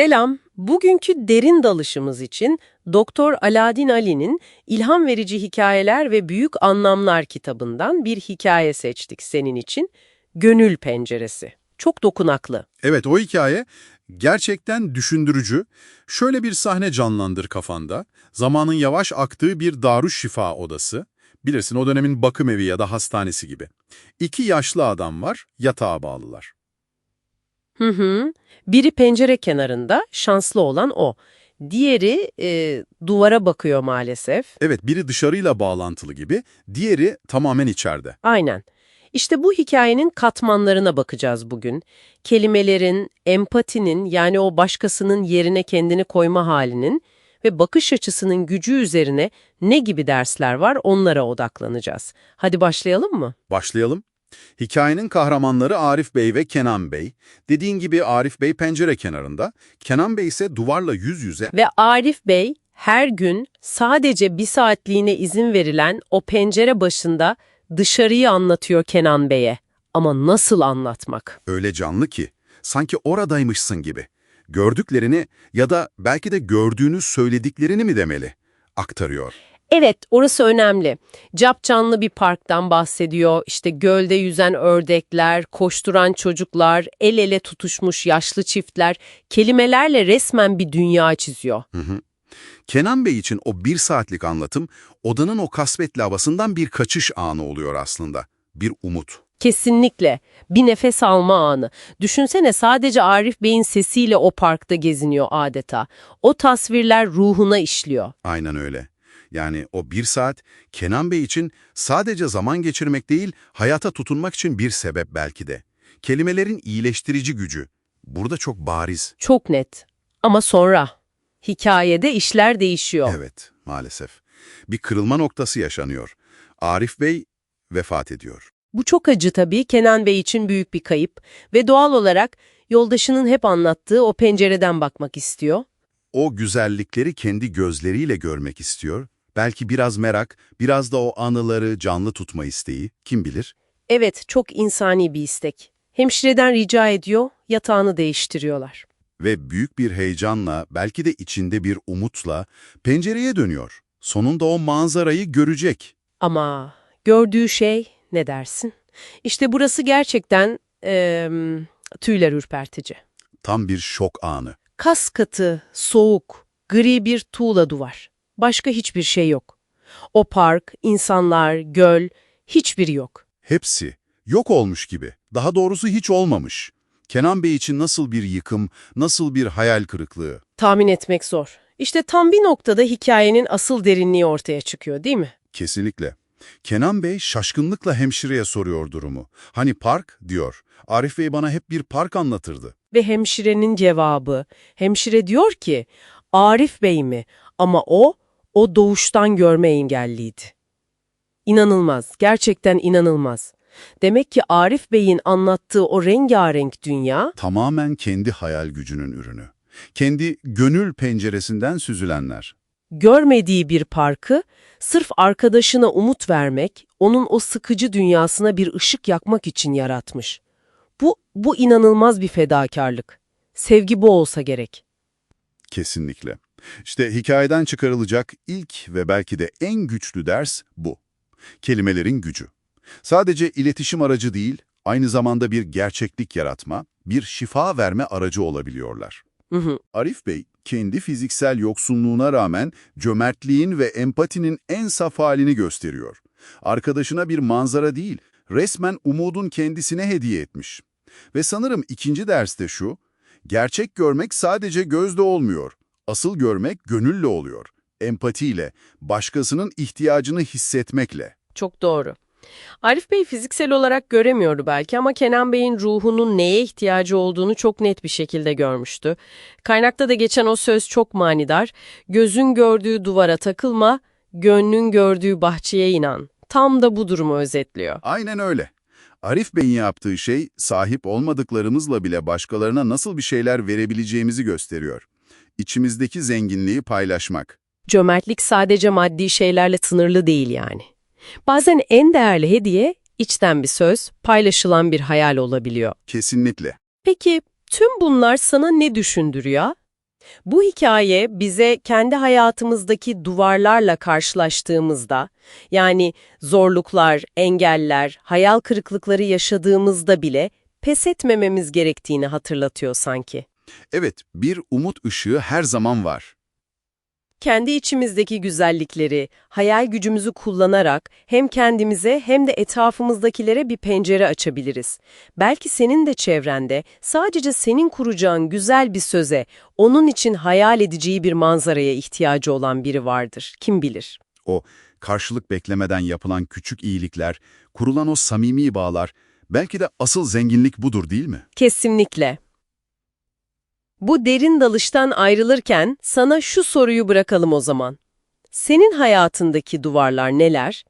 Selam. Bugünkü derin dalışımız için Doktor Aladin Ali'nin İlham Verici Hikayeler ve Büyük Anlamlar kitabından bir hikaye seçtik senin için. Gönül Penceresi. Çok dokunaklı. Evet o hikaye gerçekten düşündürücü. Şöyle bir sahne canlandır kafanda. Zamanın yavaş aktığı bir darüşşifa odası. Bilirsin o dönemin bakım evi ya da hastanesi gibi. İki yaşlı adam var, yatağa bağlılar. Hı hı. Biri pencere kenarında, şanslı olan o. Diğeri e, duvara bakıyor maalesef. Evet biri dışarıyla bağlantılı gibi, diğeri tamamen içeride. Aynen. İşte bu hikayenin katmanlarına bakacağız bugün. Kelimelerin, empatinin yani o başkasının yerine kendini koyma halinin ve bakış açısının gücü üzerine ne gibi dersler var onlara odaklanacağız. Hadi başlayalım mı? Başlayalım. Hikayenin kahramanları Arif Bey ve Kenan Bey. Dediğin gibi Arif Bey pencere kenarında, Kenan Bey ise duvarla yüz yüze. Ve Arif Bey her gün sadece bir saatliğine izin verilen o pencere başında dışarıyı anlatıyor Kenan Bey'e. Ama nasıl anlatmak? Öyle canlı ki, sanki oradaymışsın gibi. Gördüklerini ya da belki de gördüğünü söylediklerini mi demeli? Aktarıyor. Evet, orası önemli. Capcanlı bir parktan bahsediyor. İşte gölde yüzen ördekler, koşturan çocuklar, el ele tutuşmuş yaşlı çiftler kelimelerle resmen bir dünya çiziyor. Hı hı. Kenan Bey için o bir saatlik anlatım, odanın o kasvetli havasından bir kaçış anı oluyor aslında. Bir umut. Kesinlikle. Bir nefes alma anı. Düşünsene sadece Arif Bey'in sesiyle o parkta geziniyor adeta. O tasvirler ruhuna işliyor. Aynen öyle. Yani o bir saat Kenan Bey için sadece zaman geçirmek değil, hayata tutunmak için bir sebep belki de. Kelimelerin iyileştirici gücü. Burada çok bariz. Çok net. Ama sonra hikayede işler değişiyor. Evet, maalesef. Bir kırılma noktası yaşanıyor. Arif Bey vefat ediyor. Bu çok acı tabii Kenan Bey için büyük bir kayıp ve doğal olarak yoldaşının hep anlattığı o pencereden bakmak istiyor. O güzellikleri kendi gözleriyle görmek istiyor. Belki biraz merak, biraz da o anıları canlı tutma isteği, kim bilir? Evet, çok insani bir istek. Hemşireden rica ediyor, yatağını değiştiriyorlar. Ve büyük bir heyecanla, belki de içinde bir umutla pencereye dönüyor. Sonunda o manzarayı görecek. Ama gördüğü şey ne dersin? İşte burası gerçekten eee, tüyler ürpertici. Tam bir şok anı. Kas katı, soğuk, gri bir tuğla duvar. Başka hiçbir şey yok. O park, insanlar, göl, hiçbiri yok. Hepsi yok olmuş gibi. Daha doğrusu hiç olmamış. Kenan Bey için nasıl bir yıkım, nasıl bir hayal kırıklığı. Tahmin etmek zor. İşte tam bir noktada hikayenin asıl derinliği ortaya çıkıyor değil mi? Kesinlikle. Kenan Bey şaşkınlıkla hemşireye soruyor durumu. Hani park diyor. Arif Bey bana hep bir park anlatırdı. Ve hemşirenin cevabı, hemşire diyor ki, Arif Bey mi? Ama o, o doğuştan görme engelliydi. İnanılmaz, gerçekten inanılmaz. Demek ki Arif Bey'in anlattığı o rengarenk dünya, Tamamen kendi hayal gücünün ürünü. Kendi gönül penceresinden süzülenler. görmediği bir parkı, sırf arkadaşına umut vermek, onun o sıkıcı dünyasına bir ışık yakmak için yaratmış. Bu, bu inanılmaz bir fedakarlık. Sevgi bu olsa gerek. Kesinlikle. İşte hikayeden çıkarılacak ilk ve belki de en güçlü ders bu. Kelimelerin gücü. Sadece iletişim aracı değil, aynı zamanda bir gerçeklik yaratma, bir şifa verme aracı olabiliyorlar. Hı hı. Arif Bey, kendi fiziksel yoksunluğuna rağmen cömertliğin ve empatinin en saf halini gösteriyor. Arkadaşına bir manzara değil, resmen umudun kendisine hediye etmiş. Ve sanırım ikinci ders de şu, gerçek görmek sadece gözle olmuyor. Asıl görmek gönülle oluyor. Empatiyle, başkasının ihtiyacını hissetmekle. Çok doğru. Arif Bey fiziksel olarak göremiyordu belki ama Kenan Bey'in ruhunun neye ihtiyacı olduğunu çok net bir şekilde görmüştü. Kaynakta da geçen o söz çok manidar. Gözün gördüğü duvara takılma, gönlün gördüğü bahçeye inan. Tam da bu durumu özetliyor. Aynen öyle. Arif Bey'in yaptığı şey, sahip olmadıklarımızla bile başkalarına nasıl bir şeyler verebileceğimizi gösteriyor. İçimizdeki zenginliği paylaşmak. Cömertlik sadece maddi şeylerle sınırlı değil yani. Bazen en değerli hediye içten bir söz, paylaşılan bir hayal olabiliyor. Kesinlikle. Peki tüm bunlar sana ne düşündürüyor? Bu hikaye bize kendi hayatımızdaki duvarlarla karşılaştığımızda, yani zorluklar, engeller, hayal kırıklıkları yaşadığımızda bile pes etmememiz gerektiğini hatırlatıyor sanki. Evet, bir umut ışığı her zaman var. Kendi içimizdeki güzellikleri, hayal gücümüzü kullanarak hem kendimize hem de etrafımızdakilere bir pencere açabiliriz. Belki senin de çevrende sadece senin kuracağın güzel bir söze, onun için hayal edeceği bir manzaraya ihtiyacı olan biri vardır. Kim bilir? O karşılık beklemeden yapılan küçük iyilikler, kurulan o samimi bağlar, belki de asıl zenginlik budur değil mi? Kesinlikle. Bu derin dalıştan ayrılırken sana şu soruyu bırakalım o zaman. Senin hayatındaki duvarlar neler?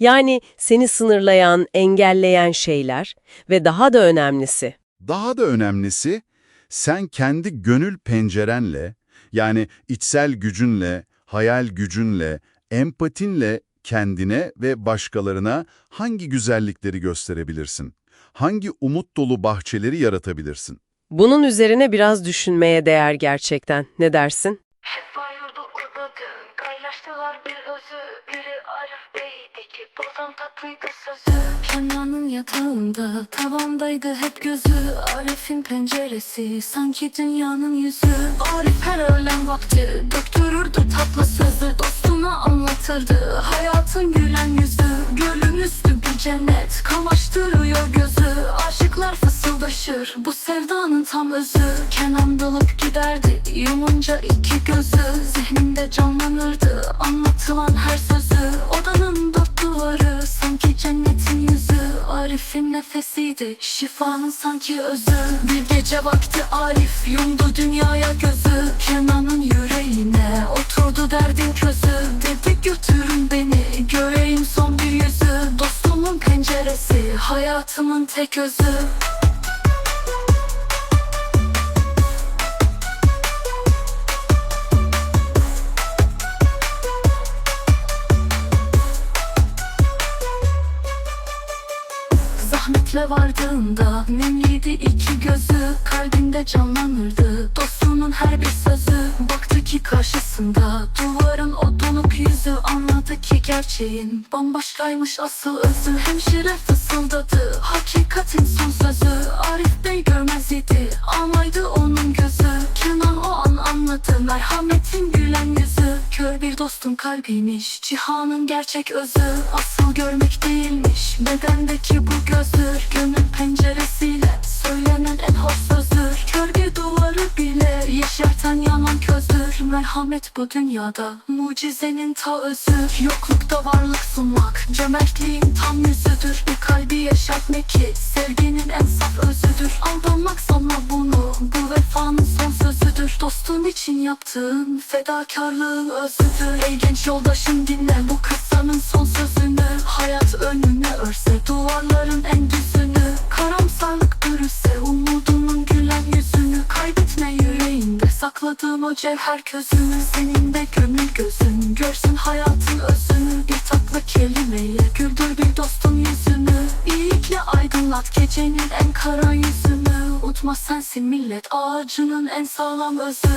Yani seni sınırlayan, engelleyen şeyler ve daha da önemlisi. Daha da önemlisi, sen kendi gönül pencerenle, yani içsel gücünle, hayal gücünle, empatinle kendine ve başkalarına hangi güzellikleri gösterebilirsin? Hangi umut dolu bahçeleri yaratabilirsin? Bunun üzerine biraz düşünmeye değer gerçekten. Ne dersin? Bir özü Biri Arif Bey'di ki bozan tatlıydı sözü Kenan'ın yatağında, tavandaydı hep gözü. Arif'in penceresi, sanki dünyanın yüzü. Arif her öğlen vakti, döktürürdü tatlı sözü. Dostuna anlatırdı, hayatın gülen yüzü. Gölün üstü bir cennet, kamaştırıyor gözü. Aşıklar fısıldaşır, bu sevdanın tam özü. Kenan dalıp giderdi, yumunca iki gözü. Zihnimde canlanırdı, anlatılan nefesiydi, şifanın sanki özü. Bir gece vakti Arif yumdu dünyaya gözü. Kenan'ın yüreğine oturdu derdin közü. Dedi götürün beni, göreyim son bir yüzü. Dostumun penceresi, hayatımın tek özü Vardığında nemliydi iki gözü Kalbinde canlanırdı. Dostunun her bir sözü Baktı ki karşısında duvarın o donuk yüzü Anladı ki gerçeğin bambaşkaymış asıl özü. Hemşire fısıldadı hakikatin son sözü. Arif Bey görmez idi almaydı onun gözü. Kenan o an anladı merhametin gülen yüzü. Kör bir dostun kalbiymiş cihanın gerçek özü. Asıl görmek değilmiş bedendeki bu gözür Gönül penceresiyle Merhamet bu dünyada mucizenin ta özü. Yoklukta varlık sunmak cömertliğin tam yüzüdür. Bu kalbi yaşatmak ki sevginin en saf özüdür. Aldanmak sana bunu bu vefanın son sözüdür. Dostun için yaptığın fedakarlığın özüdür. Ey genç yoldaşım dinle bu kıssanın son sözünü. Hayat önüne örse duvarların en sakladığın o cevher közünü Senin de gönül gözün. Görsün hayatın özünü Bir tatlı kelimeyle güldür bir dostun yüzünü. İyilikle aydınlat gecenin en kara yüzünü. Unutma sensin millet ağacının en sağlam özü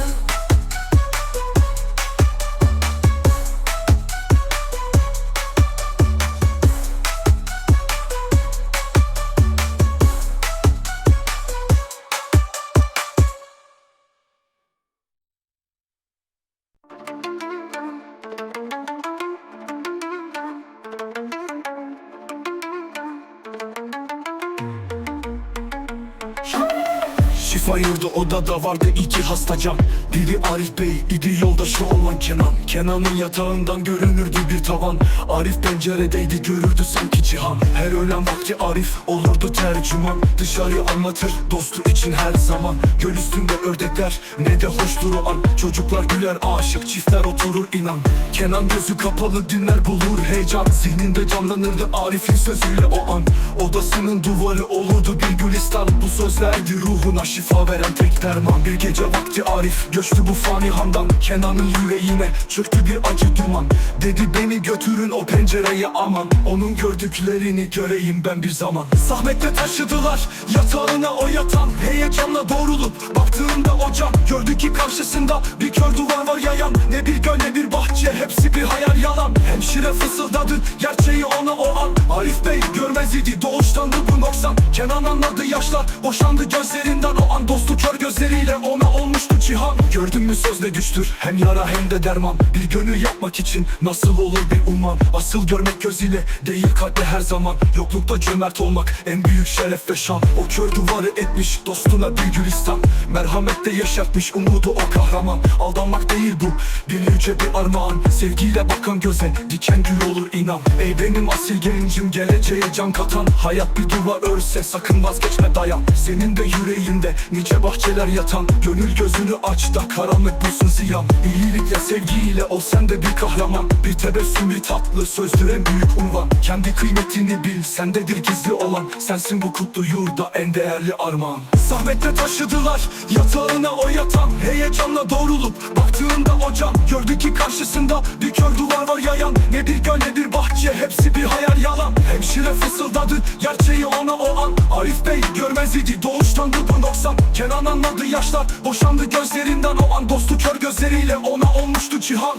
Şifa yurdu odada vardı iki hasta can. Biri Arif Bey, idi yoldaşı olan Kenan. Kenan'ın yatağından görünürdü bir tavan. Arif penceredeydi görürdü sanki cihan. Her öğlen vakti Arif olurdu tercüman. Dışarıyı anlatır dostu için her zaman. Göl üstünde ördekler ne de hoştur o an. Çocuklar güler aşık çiftler oturur inan. Kenan gözü kapalı dinler bulur heyecan. Zihninde canlanırdı Arif'in sözüyle o an. Odasının duvarı olurdu bir gülistan. Bu sözlerdi ruhuna şifa veren tek derman. Bir gece vakti Arif göçtü bu fani handan Kenan'ın yüreğine çöktü bir acı duman. Dedi beni götürün o pencereye aman. Onun gördüklerini göreyim ben bir zaman. Zahmetle taşıdılar yatağına o yatan. Heyecanla doğrulup baktığında o cam Gördü ki karşısında bir kör duvar var yayan. Ne bir göl bir bahçe hepsi bir hayal yalan. Hemşire fısıldadı gerçeği ona o an. Arif Bey görmez idi doğuştandı bu noksan. Kenan anladı yaşlar boşandı gözlerinden o an Dostu kör gözleriyle ona olmuştu cihan. Gördün mü söz ne güçtür hem yara hem de derman. Bir gönül yapmak için nasıl olur bir umman? Asıl görmek gözüyle değil kalple her zaman. Yoklukta cömert olmak en büyük şeref ve şan. O kör duvarı etmiş dostuna bir gülistan. Merhamette yaşatmış umudu o kahraman. Aldanmak değil bu bir yüce bir armağan. Sevgiyle bakan göze diken gül olur inan. Ey benim asil gencim geleceğe can katan. Hayat bir duvar örse sakın vazgeçme dayan. Senin de yüreğinde nice bahçeler yatan Gönül gözünü aç da karanlık bulsun ziyan İyilikle sevgiyle ol sen de bir kahraman. Bir tebessüm bir tatlı sözdür en büyük unvan. Kendi kıymetini bil sendedir gizli olan. Sensin bu kutlu yurda en değerli armağan Zahmetle taşıdılar yatağına o yatan. Heyecanla doğrulup baktığında o can. Gördü ki karşısında bir kör duvar var yayan. Ne bir göl ne bahçe hepsi bir hayal yalan. Hemşire fısıldadı gerçeği ona o an. Arif Bey görmez idi doğuştandı bu noksan Kenan anladı yaşlar boşandı gözlerinden. O an Dostu kör gözleriyle ona olmuştu cihan